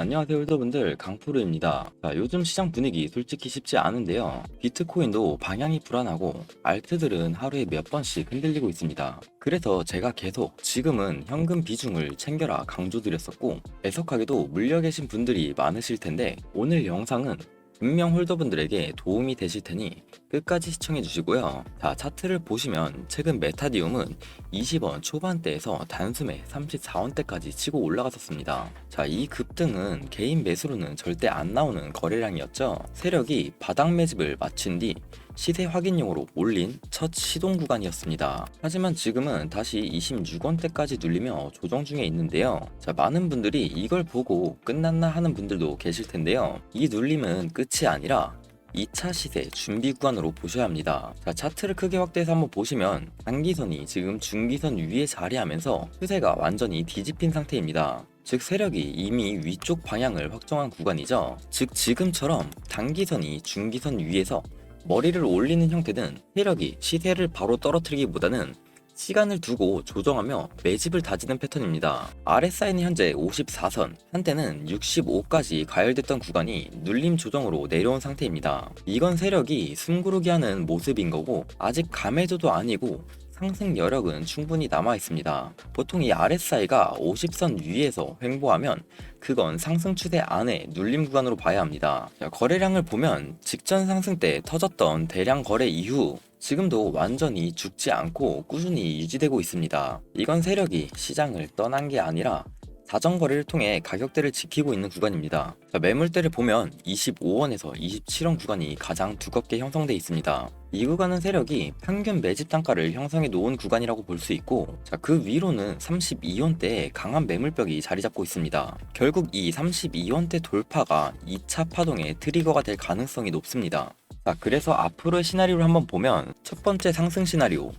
안녕하세요 홀더분들 강프로입니다. 자, 요즘 시장 분위기 솔직히 쉽지 않은데요. 비트코인도 방향이 불안하고 알트들은 하루에 몇 번씩 흔들리고 있습니다. 그래서 제가 계속 지금은 현금 비중을 챙겨라 강조드렸었고 애석하게도 물려 계신 분들이 많으실 텐데 오늘 영상은 분명 홀더분들에게 도움이 되실 테니 끝까지 시청해 주시고요. 자, 차트를 보시면 최근 메타디움은 20원 초반대에서 단숨에 34원대까지 치고 올라갔었습니다. 자, 이 급등은 개인 매수로는 절대 안 나오는 거래량이었죠. 세력이 바닥 매집을 마친 뒤 시세 확인용으로 올린 첫 시동 구간이었습니다. 하지만 지금은 다시 26원대까지 눌리며 조정 중에 있는데요. 자, 많은 분들이 이걸 보고 끝났나 하는 분들도 계실 텐데요. 이 눌림은 끝이 아니라 2차 시세 준비 구간으로 보셔야 합니다. 자, 차트를 크게 확대해서 한번 보시면 단기선이 지금 중기선 위에 자리하면서 추세가 완전히 뒤집힌 상태입니다. 즉 세력이 이미 위쪽 방향을 확정한 구간이죠. 즉 지금처럼 단기선이 중기선 위에서 머리를 올리는 형태는 세력이 시세를 바로 떨어뜨리기보다는 시간을 두고 조정하며 매집을 다지는 패턴입니다. RSI는 현재 54선, 한때는 65까지 가열됐던 구간이 눌림 조정으로 내려온 상태입니다. 이건 세력이 숨고르기 하는 모습인 거고 아직 감해도도 아니고 상승 여력은 충분히 남아 있습니다. 보통 이 RSI가 50선 위에서 횡보하면 그건 상승 추세 안에 눌림 구간으로 봐야 합니다. 자, 거래량을 보면 직전 상승 때 터졌던 대량 거래 이후 지금도 완전히 죽지 않고 꾸준히 유지되고 있습니다. 이건 세력이 시장을 떠난 게 아니라 사전 거래를 통해 가격대를 지키고 있는 구간입니다. 자, 매물대를 보면 25원에서 27원 구간이 가장 두껍게 형성돼 있습니다. 이 구간은 세력이 평균 매집 단가를 형성해 놓은 구간이라고 볼 수 있고 자, 그 위로는 32원대의 강한 매물벽이 자리 잡고 있습니다. 결국 이 32원대 돌파가 2차 파동의 트리거가 될 가능성이 높습니다. 자, 그래서 앞으로의 시나리오를 한번 보면 첫 번째 상승 시나리오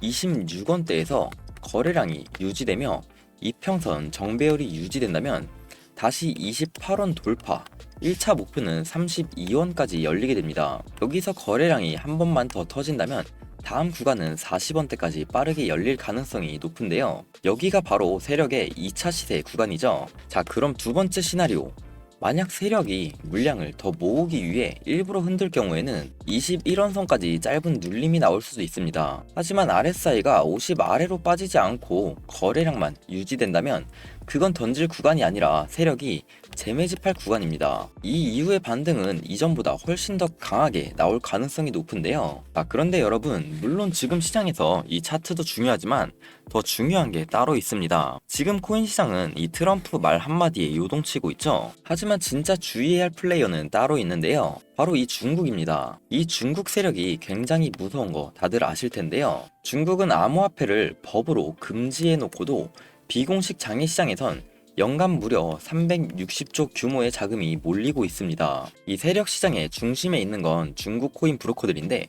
26원대에서 거래량이 유지되며 이평선 정배열이 유지된다면 다시 28원 돌파 1차 목표는 32원까지 열리게 됩니다. 여기서 거래량이 한 번만 더 터진다면 다음 구간은 40원대까지 빠르게 열릴 가능성이 높은데요. 여기가 바로 세력의 2차 시세 구간이죠. 자, 그럼 두 번째 시나리오. 만약 세력이 물량을 더 모으기 위해 일부러 흔들 경우에는 21원선까지 짧은 눌림이 나올 수도 있습니다. 하지만 RSI가 50 아래로 빠지지 않고 거래량만 유지된다면 그건 던질 구간이 아니라 세력이 재매집할 구간입니다. 이 이후의 반등은 이전보다 훨씬 더 강하게 나올 가능성이 높은데요. 아, 그런데 여러분, 물론 지금 시장에서 이 차트도 중요하지만 더 중요한 게 따로 있습니다. 지금 코인 시장은 이 트럼프 말 한마디에 요동치고 있죠. 하지만 진짜 주의해야 할 플레이어는 따로 있는데요. 바로 이 중국입니다. 이 중국 세력이 굉장히 무서운 거 다들 아실 텐데요. 중국은 암호화폐를 법으로 금지해 놓고도 비공식 장외시장에선 연간 무려 360조 규모의 자금이 몰리고 있습니다. 이 세력 시장의 중심에 있는 건 중국 코인 브로커들인데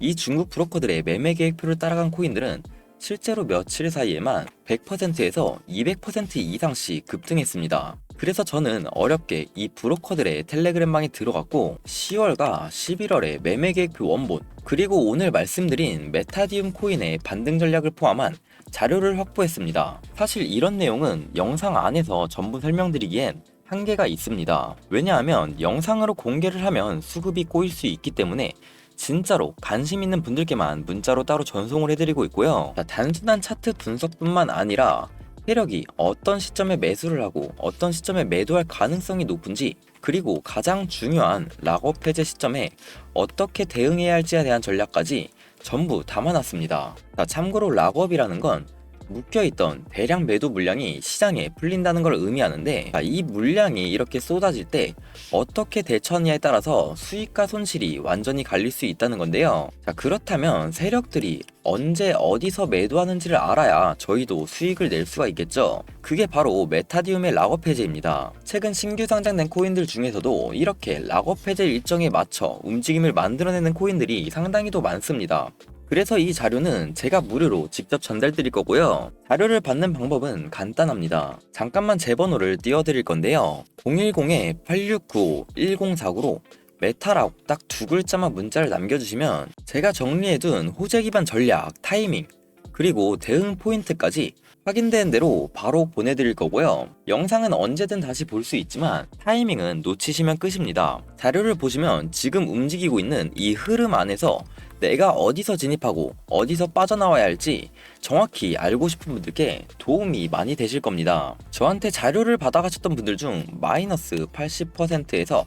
이 중국 브로커들의 매매 계획표를 따라간 코인들은 실제로 며칠 사이에만 100%에서 200% 이상씩 급등했습니다. 그래서 저는 어렵게 이 브로커들의 텔레그램방에 들어갔고 10월과 11월에 매매 계획표 원본 그리고 오늘 말씀드린 메타디움 코인의 반등 전략을 포함한 자료를 확보했습니다. 사실 이런 내용은 영상 안에서 전부 설명드리기엔 한계가 있습니다. 왜냐하면 영상으로 공개를 하면 수급이 꼬일 수 있기 때문에 진짜로 관심 있는 분들께만 문자로 따로 전송을 해드리고 있고요. 자, 단순한 차트 분석뿐만 아니라 세력이 어떤 시점에 매수를 하고 어떤 시점에 매도할 가능성이 높은지 그리고 가장 중요한 락업 해제 시점에 어떻게 대응해야 할지에 대한 전략까지 전부 담아놨습니다. 자, 참고로 락업이라는 건 묶여있던 대량 매도 물량이 시장에 풀린다는 걸 의미하는데 자, 이 물량이 이렇게 쏟아질 때 어떻게 대처하느냐에 따라서 수익과 손실이 완전히 갈릴 수 있다는 건데요. 자, 그렇다면 세력들이 언제 어디서 매도하는지를 알아야 저희도 수익을 낼 수가 있겠죠. 그게 바로 메타디움의 락업 해제입니다. 최근 신규 상장된 코인들 중에서도 이렇게 락업 해제 일정에 맞춰 움직임을 만들어내는 코인들이 상당히 더 많습니다. 그래서 이 자료는 제가 무료로 직접 전달 드릴 거고요. 자료를 받는 방법은 간단합니다. 잠깐만 제 번호를 띄워드릴 건데요. 010-8695-1049로 메타라고 딱 두 글자만 문자를 남겨주시면 제가 정리해둔 호재 기반 전략, 타이밍, 그리고 대응 포인트까지 확인된 대로 바로 보내드릴 거고요. 영상은 언제든 다시 볼 수 있지만 타이밍은 놓치시면 끝입니다. 자료를 보시면 지금 움직이고 있는 이 흐름 안에서 내가 어디서 진입하고 어디서 빠져나와야 할지 정확히 알고 싶은 분들께 도움이 많이 되실 겁니다. 저한테 자료를 받아가셨던 분들 중 마이너스 80%에서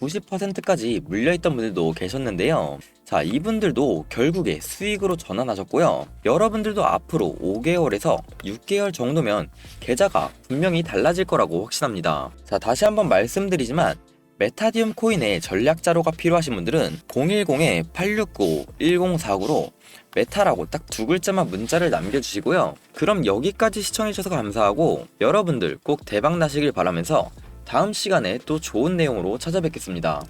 90%까지 물려있던 분들도 계셨는데요. 자, 이분들도 결국에 수익으로 전환하셨고요. 여러분들도 앞으로 5개월에서 6개월 정도면 계좌가 분명히 달라질 거라고 확신합니다. 자, 다시 한번 말씀드리지만 메타디움 코인의 전략 자료가 필요하신 분들은 010-869-1049로 메타라고 딱 두 글자만 문자를 남겨주시고요. 그럼 여기까지 시청해주셔서 감사하고 여러분들 꼭 대박 나시길 바라면서 다음 시간에 또 좋은 내용으로 찾아뵙겠습니다.